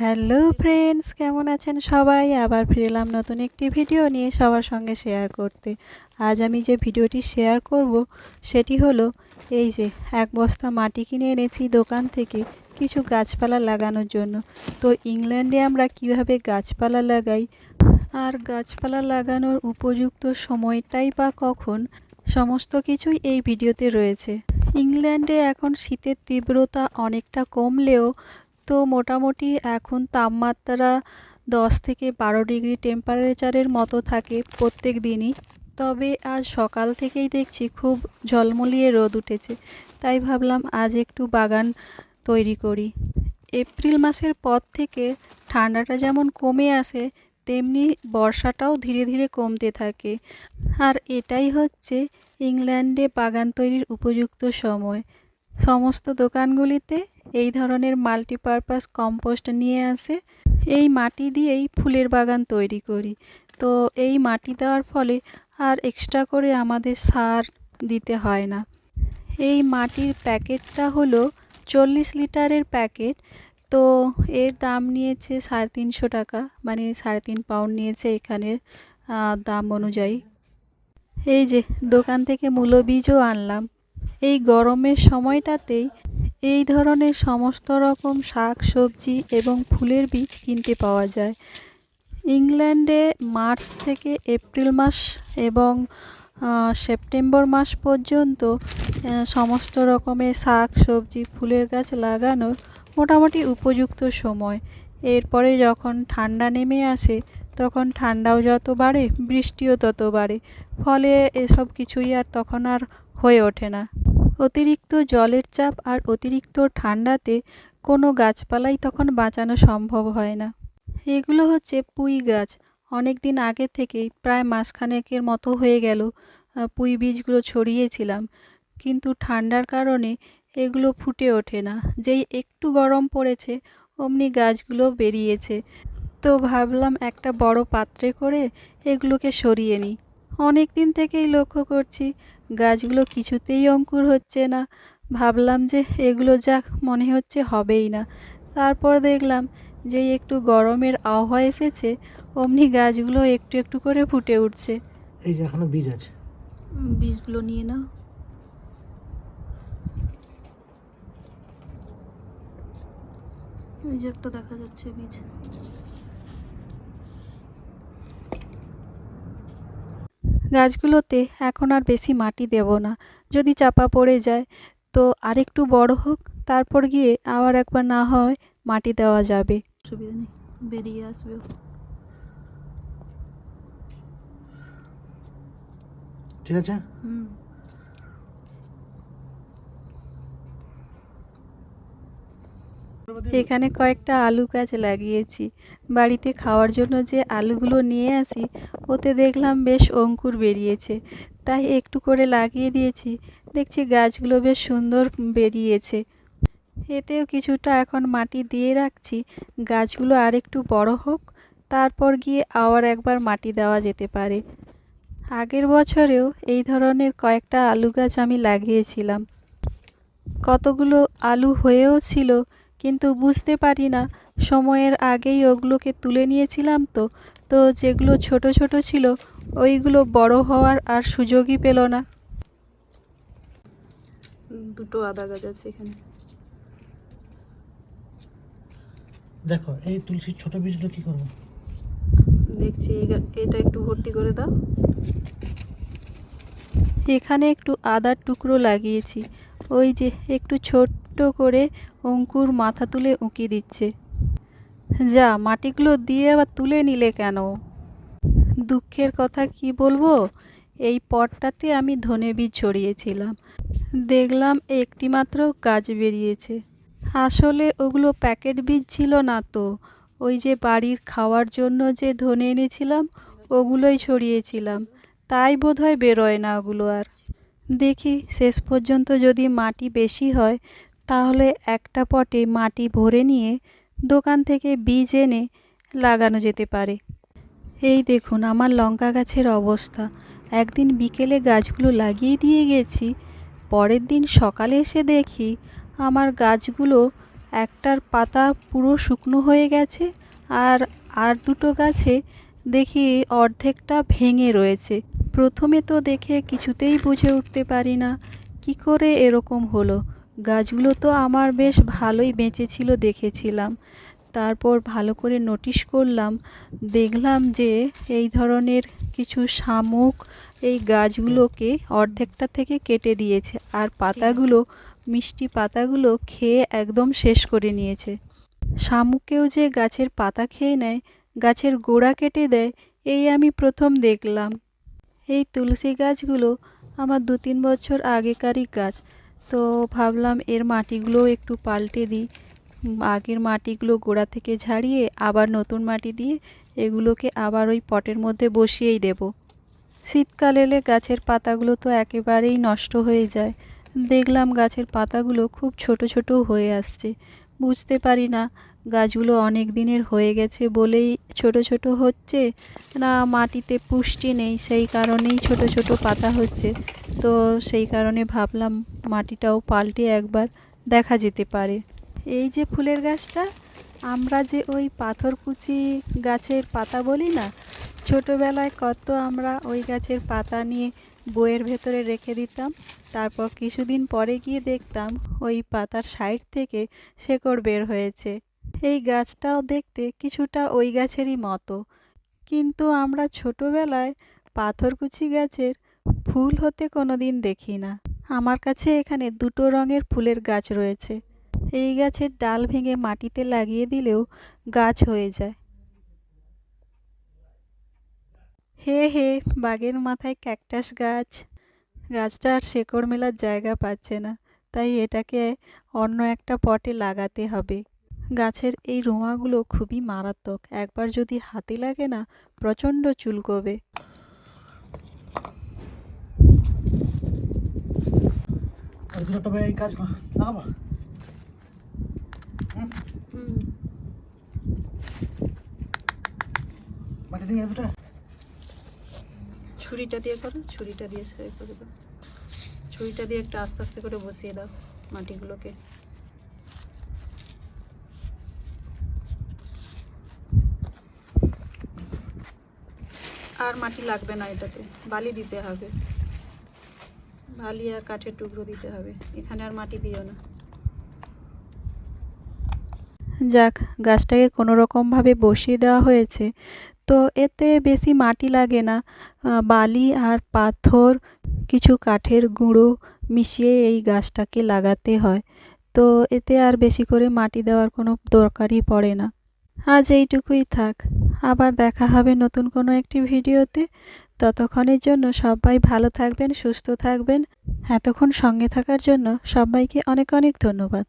Hello friends, কেমন আছেন সবাই? আবার ফিরলাম নতুন একটি ভিডিও নিয়ে সবার সঙ্গে শেয়ার করতে। আজ আমি যে ভিডিওটি শেয়ার করব, সেটি হলো, এই যে, এক বস্তা মাটি কিনে এনেছি দোকান থেকে কিছু গাছপালা লাগানোর জন্য। তো ইংল্যান্ডে আমরা কীভাবে গাছপালা লাগাই? আর গাছপালা লাগানোর উপযুক্ত সময়টাই বা কখন? সমস্ত কিছুই এই ভিডিওতে রয়েছে। ইংল্যান্ডে এখন শীতের তীব্রতা অনেকটা কমলেও তো মোটামুটি এখন তাপমাত্রা দশ থেকে বারো ডিগ্রি টেম্পারেচারের মতো থাকে প্রত্যেক দিনই। তবে আজ সকাল থেকেই দেখছি খুব ঝলমলিয়ে রোদ উঠেছে। তাই ভাবলাম আজ একটু বাগান তৈরি করি। এপ্রিল মাসের পর থেকে ঠান্ডাটা যেমন কমে আসে, তেমনি বর্ষাটাও ধীরে ধীরে কমতে থাকে। আর এটাই হচ্ছে ইংল্যান্ডে বাগান তৈরির উপযুক্ত সময়। সমস্ত দোকানগুলিতে এই ধরনের মাল্টিপারপাস কম্পোস্ট নিয়ে আসে। এই মাটি দিয়েই ফুলের বাগান তৈরি করি। তো এই মাটি দেওয়ার ফলে আর এক্সট্রা করে আমাদের সার দিতে হয় না। এই মাটির প্যাকেটটা হলো চল্লিশ লিটারের প্যাকেট। তো এর দাম নিয়েছে সাড়ে তিনশো টাকা মানে সাড়ে তিন পাউন্ড নিয়েছে এখানের দাম অনুযায়ী। এই যে দোকান থেকে মূলো বীজও আনলাম। এই গরমের সময়টাতেই এই ধরনের সমস্ত রকম শাক, সবজি এবং ফুলের বীজ কিনতে পাওয়া যায়। ইংল্যান্ডে মার্চ থেকে এপ্রিল মাস এবং সেপ্টেম্বর মাস পর্যন্ত সমস্ত রকমের শাক, সবজি, ফুলের গাছ লাগানোর মোটামুটি উপযুক্ত সময়। এরপরে যখন ঠান্ডা নেমে আসে, তখন ঠান্ডাও যত বাড়ে, বৃষ্টিও তত বাড়ে। ফলে এসব কিছুই আর তখন আর হয়ে ওঠে না। অতিরিক্ত জলের চাপ আর অতিরিক্ত ঠান্ডাতে কোনো গাছপালাই তখন বাঁচানো সম্ভব হয় না। এগুলো হচ্ছে পুঁই গাছ। অনেক দিন আগে থেকেই প্রায় মাসখানেকের মতো হয়ে গেল পুঁই বীজগুলো ছড়িয়েছিলাম। কিন্তু ঠান্ডার কারণে এগুলো ফুটে ওঠে না। যেই একটু গরম পড়েছে, অমনি গাছগুলো বেরিয়েছে। তো ভাবলাম একটা বড় পাত্রে করে এগুলোকে সরিয়ে নিই। অনেক দিন থেকেই লক্ষ্য করছি গাছগুলো কিছুতেই অঙ্কুর হচ্ছে না। ভাবলাম যে এগুলো যাক মনে হচ্ছে হবেই না। তারপর দেখলাম যে একটু গরমের আবহাওয়া এসেছে অমনি গাছগুলো একটু একটু করে ফুটে উঠছে। এই যে এখনও বীজ আছে। বীজগুলো নিয়ে নাও। ওই যে একটা দেখা যাচ্ছে বীজ। গাছগুলোতে এখন আর বেশি মাটি দেব না। যদি চাপা পড়ে যায় তো আরেকটু বড় হোক তারপর গিয়ে আবার একবার না হয় মাটি দেওয়া যাবে। সুবিধা নেই বেরিয়ে আসবে। ঠিক আছে? হুম। এখানে কয়েকটা আলু গাছ লাগিয়েছি। বাড়িতে খাওয়ার জন্য যে আলুগুলো নিয়ে আসি, ওতে দেখলাম বেশ অঙ্কুর বেরিয়েছে। তাই একটু করে লাগিয়ে দিয়েছি। দেখছি গাছগুলো বেশ সুন্দর বেরিয়েছে। এতেও কিছুটা এখন মাটি দিয়ে রাখছি। গাছগুলো আর একটু বড় হোক, তারপর গিয়ে আবার একবার মাটি দেওয়া যেতে পারে। আগের বছরেও এই ধরনের কয়েকটা আলু গাছ আমি লাগিয়েছিলাম। কতগুলো আলু হয়েও ছিল কিন্তু বুঝতে পারি না। সময়ের আগেই ওগুলোকে তুলে নিয়েছিলাম তো তো যেগুলো ছোট ছোট ছিল ওইগুলো বড় হওয়ার আর সুযোগই পেল না। দুটো আদা গাছ আছে এখানে। দেখো এই তুলসীর ছোট বীজগুলো কি করব? দেখছি এটা একটু ভর্তি করে দাও। এখানে একটু আদার টুকরো লাগিয়েছি। ওই যে একটু ছোট্ট করে অঙ্কুর মাথা তুলে উঁকি দিচ্ছে। যা, মাটিগুলো দিয়ে আবার তুলে নিলে কেন? দুঃখের কথা কি বলব? এই পটটাতে আমি ধনে বীজ ছড়িয়েছিলাম। দেখলাম একটি মাত্র গাছ বেরিয়েছে। আসলে ওগুলো প্যাকেট বীজ ছিল না তো। ওই যে বাড়ির খাওয়ার জন্য যে ধনে এনেছিলাম, ওগুলোই ছড়িয়েছিলাম। তাই বোধহয় বেরোয় না ওগুলো আর। দেখি, শেষ পর্যন্ত যদি মাটি বেশি হয় তাহলে একটা পটে মাটি ভরে নিয়ে দোকান থেকে বীজ এনে লাগানো যেতে পারে। এই দেখুন আমার লঙ্কা গাছের অবস্থা। একদিন বিকেলে গাছগুলো লাগিয়ে দিয়ে গেছি। পরের দিন সকালে এসে দেখি আমার গাছগুলো একটার পাতা পুরো শুকনো হয়ে গেছে আর আর দুটো গাছে দেখি অর্ধেকটা ভেঙে রয়েছে। প্রথমে তো দেখে কিছুতেই বুঝে উঠতে পারি না, কি করে এরকম হলো? গাছগুলো তো আমার বেশ ভালোই বেঁচেছিল দেখেছিলাম। তারপর ভালো করে নোটিশ করলাম, দেখলাম যে এই ধরনের কিছু শামুক এই গাছগুলোকে অর্ধেকটা থেকে কেটে দিয়েছে আর পাতাগুলো, মিষ্টি পাতাগুলো খেয়ে একদম শেষ করে নিয়েছে। শামুকেও যে গাছের পাতা খেয়ে নেয়, গাছের গোড়া কেটে দেয়, এই আমি প্রথম দেখলাম। এই তুলসী গাছগুলো আমার দু তিন বছর আগেকারই গাছ তো ভাবলাম এর মাটিগুলো একটু পাল্টে দিই। আগের মাটিগুলো গোড়া থেকে ঝাড়িয়ে আবার নতুন মাটি দিয়ে এগুলোকে আবার ওই পটের মধ্যে বসিয়েই দেব। শীতকাল এলে গাছের পাতাগুলো তো একেবারেই নষ্ট হয়ে যায়। দেখলাম গাছের পাতাগুলো খুব ছোট ছোট হয়ে আসছে। বুঝতে পারি না গাছগুলো অনেক দিনের হয়ে গেছে বলেই ছোট ছোট হচ্ছে। না, মাটিতে পুষ্টি নেই, সেই কারণেই ছোট ছোট পাতা হচ্ছে। তো সেই কারণে ভাবলাম মাটিটাও পাল্টে একবার দেখা যেতে পারে। এই যে ফুলের গাছটা, আমরা যে ওই পাথরকুচি গাছের পাতা বলি না, ছোটোবেলায় কত আমরা ওই গাছের পাতা নিয়ে বইয়ের ভেতরে রেখে দিতাম, তারপর কিছুদিন পরে গিয়ে দেখতাম ওই পাতার সাইড থেকে শেকড় বের হয়েছে। এই গাছটাও দেখতে কিছুটা ওই গাছেরই মতো। কিন্তু আমরা ছোটোবেলায় পাথরকুচি গাছের ফুল হতে কোনো দিন দেখি না আমার কাছে এখানে দুটো রঙের ফুলের গাছ রয়েছে। এই গাছের ডাল ভেঙে মাটিতে লাগিয়ে দিলেও গাছ হয়ে যায়। হে হে বাগের মাথায় ক্যাকটাস গাছ। গাছটা আর শেকড় মেলার জায়গা পাচ্ছে না, তাই এটাকে অন্য একটা পটে লাগাতে হবে। গাছের এই রোঁয়াগুলো খুবই মারাত্মক। একবার যদি হাতে লাগে না প্রচণ্ড চুলকোবে ছুরিটা দিয়ে করো ছুরিটা দিয়ে সেলাই করে দাও। ছুরিটা দিয়ে একটু আস্তে আস্তে করে বসিয়ে দাও মাটিগুলোকে। আর মাটি লাগবে না এটাতে। বালি দিতে হবে। বালি আর কাঠের টুকরো দিতে হবে। এখানে আর মাটি দিও না। যাক, গাছটাকে কোনো রকমভাবে বসিয়ে দেওয়া হয়েছে। তো এতে বেশি মাটি লাগে না। বালি আর পাথর, কিছু কাঠের গুঁড়ো মিশিয়ে এই গাছটাকে লাগাতে হয়। তো এতে আর বেশি করে মাটি দেওয়ার কোনো দরকারই পড়ে না। আজ এইটুকুই থাক। আবার দেখা হবে নতুন কোনো একটি ভিডিওতে। ততক্ষণের জন্য সবাই ভালো থাকবেন, সুস্থ থাকবেন। এতক্ষণ সঙ্গে থাকার জন্য সবাইকে অনেক অনেক ধন্যবাদ।